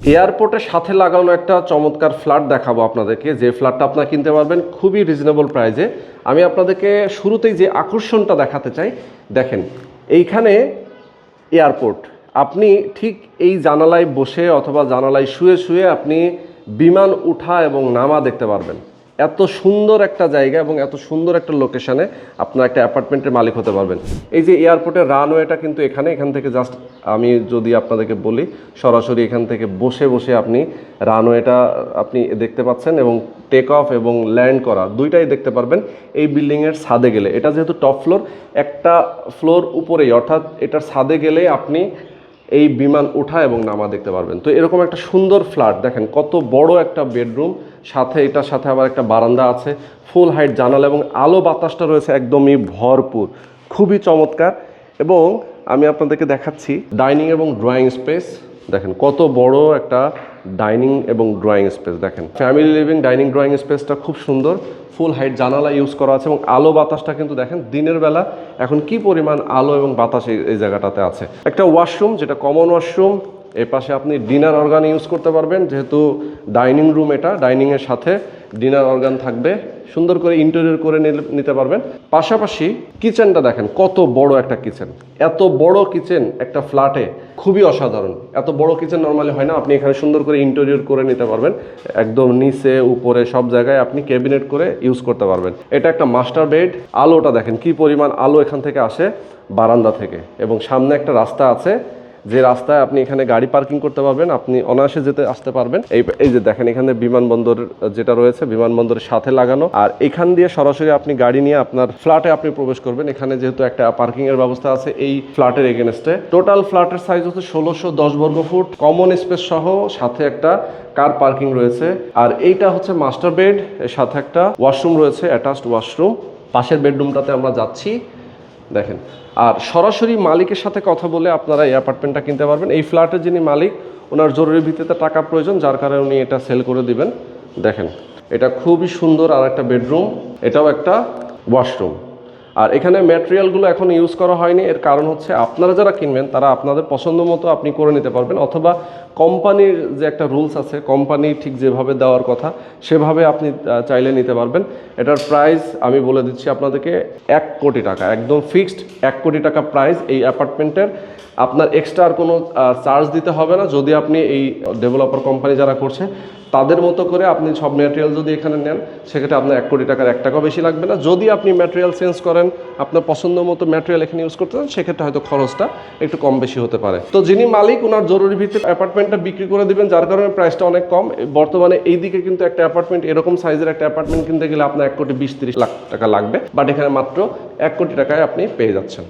এয়ারপোর্টের সাথে লাগানো একটা চমৎকার ফ্ল্যাট দেখাবো আপনাদেরকে। যে ফ্ল্যাটটা আপনারা কিনতে পারবেন খুবই রিজনেবল প্রাইজে আমি আপনাদেরকে শুরুতেই যে আকর্ষণটা দেখাতে চাই, দেখেন, এইখানে এয়ারপোর্ট। আপনি ঠিক এই জানালায় বসে অথবা জানালায় শুয়ে শুয়ে আপনি বিমান উঠা এবং নামা দেখতে পারবেন। এত সুন্দর একটা জায়গা এবং এত সুন্দর একটা লোকেশানে আপনার একটা অ্যাপার্টমেন্টের মালিক হতে পারবেন। এই যে এয়ারপোর্টের রানওয়েটা কিন্তু এখানে, এখান থেকে জাস্ট আমি যদি আপনাদেরকে বলি, সরাসরি এখান থেকে বসে বসে আপনি রানওয়েটা আপনি দেখতে পাচ্ছেন এবং টেক অফ এবং ল্যান্ড করা দুইটাই দেখতে পারবেন এই বিল্ডিংয়ের ছাদে গেলে। এটা যেহেতু টপ ফ্লোর একটা ফ্লোর উপরেই, অর্থাৎ এটার ছাদে গেলে আপনি এই বিমান ওঠা এবং নামা দেখতে পারবেন। তো এরকম একটা সুন্দর ফ্ল্যাট দেখেন কত বড় একটা বেডরুম সাথে এটার সাথে আবার একটা বারান্দা আছে ফুল হাইট জানালা এবং আলো বাতাসটা রয়েছে একদমই ভরপুর, খুবই চমৎকার। এবং আমি আপনাদেরকে দেখাচ্ছি ডাইনিং এবং ড্রয়িং স্পেস দেখেন কত বড় একটা ডাইনিং এবং ড্রয়িং স্পেস দেখেন। ফ্যামিলি লিভিং ডাইনিং ড্রয়িং স্পেসটা খুব সুন্দর ফুল হাইট জানালা ইউজ করা আছে এবং আলো বাতাসটা কিন্তু দেখেন দিনের বেলা, এখন কি পরিমাণ আলো এবং বাতাস এই- জায়গাটাতে আছে। একটা ওয়াশরুম যেটা কমন ওয়াশরুম এর পাশে আপনি ডিনার অর্গান ইউজ করতে পারবেন, যেহেতু ডাইনিং রুম এটা ডাইনিংয়ের সাথে ডিনার অর্গান থাকবে। সুন্দর করে ইন্টেরিয়র করে নিতে পারবেন। পাশাপাশি কিচেনটা দেখেন, কত বড় একটা কিচেন। এত বড় কিচেন একটা ফ্ল্যাটে খুবই অসাধারণ। এত বড় কিচেন নর্মালি হয় না, আপনি এখানে সুন্দর করে ইন্টেরিয়র করে নিতে পারবেন। একদম নিচে, উপরে, সব জায়গায় আপনি ক্যাবিনেট করে ইউজ করতে পারবেন। এটা একটা মাস্টার বেড আলোটা দেখেন, কি পরিমাণ আলো এখান থেকে আসে বারান্দা থেকে। এবং সামনে একটা রাস্তা আছে যে রাস্তায় আপনি এখানে গাড়ি পার্কিং করতে পারবেন, আপনি অনায়াসে যেতে আসতে পারবেন। এই এই যে দেখেন, এখানে বিমানবন্দর যেটা রয়েছে, বিমানবন্দরের সাথে লাগানো। আর এখান দিয়ে সরাসরি আপনি গাড়ি নিয়ে আপনার ফ্ল্যাটে আপনি প্রবেশ করবেন। এখানে যেহেতু একটা পার্কিং এর ব্যবস্থা আছে এই ফ্ল্যাটের এগেনস্টে। টোটাল ফ্ল্যাটের সাইজ হচ্ছে ষোলোশো দশ বর্গ ফুট। কমন স্পেস সহ সাথে একটা কার পার্কিং রয়েছে। আর এইটা হচ্ছে মাস্টার বেড এর সাথে একটা ওয়াশরুম রয়েছে অ্যাটাচড ওয়াশরুম পাশের বেডরুমটাতে আমরা যাচ্ছি। দেখেন। আর সরাসরি মালিকের সাথে কথা বলে আপনারা এই অ্যাপার্টমেন্টটা কিনতে পারবেন। এই ফ্ল্যাটের যিনি মালিক, ওনার জরুরি ভিত্তিতে টাকা প্রয়োজন, যার কারণে উনি এটা সেল করে দিবেন। দেখেন, এটা খুবই সুন্দর আর একটা বেডরুম এটাও একটা ওয়াশরুম আর এখানে ম্যাটেরিয়ালগুলো এখন ইউজ করা হয়নি। এর কারণ হচ্ছে আপনারা যারা কিনবেন, তারা আপনাদের পছন্দ মতো আপনি করে নিতে পারবেন। অথবা কোম্পানির যে একটা রুলস আছে কোম্পানি ঠিক যেভাবে দেওয়ার কথা, সেভাবে আপনি চাইলে নিতে পারবেন। এটার প্রাইস আমি বলে দিচ্ছি আপনাদেরকে, এক কোটি টাকা, একদম ফিক্সড এক কোটি টাকা প্রাইস এই অ্যাপার্টমেন্টের আপনার এক্সট্রা আর কোনো চার্জ দিতে হবে না। যদি আপনি এই ডেভেলপার কোম্পানি যারা করছে তাদের মতো করে আপনি সব ম্যাটেরিয়াল যদি এখানে নেন, সেক্ষেত্রে আপনার এক কোটি টাকার এক টাকাও বেশি লাগবে না। যদি আপনি ম্যাটেরিয়াল চেঞ্জ করেন, আপনার পছন্দ মতো ম্যাটেরিয়াল এখানে ইউজ করতে চান, সেক্ষেত্রে হয়তো খরচটা একটু কম বেশি হতে পারে। তো যিনি মালিক ওনার জরুরি ভিত্তিতে অ্যাপার্টমেন্টটা বিক্রি করে দিবেন, যার কারণে প্রাইসটা অনেক কম। বর্তমানে এই দিকে কিন্তু একটা অ্যাপার্টমেন্ট এরকম সাইজের একটা অ্যাপার্টমেন্ট কিনতে গেলে আপনার এক কোটি বিশ তিরিশ লাখ টাকা লাগবে। বাট এখানে মাত্র এক কোটি টাকায় আপনি পেয়ে যাচ্ছেন।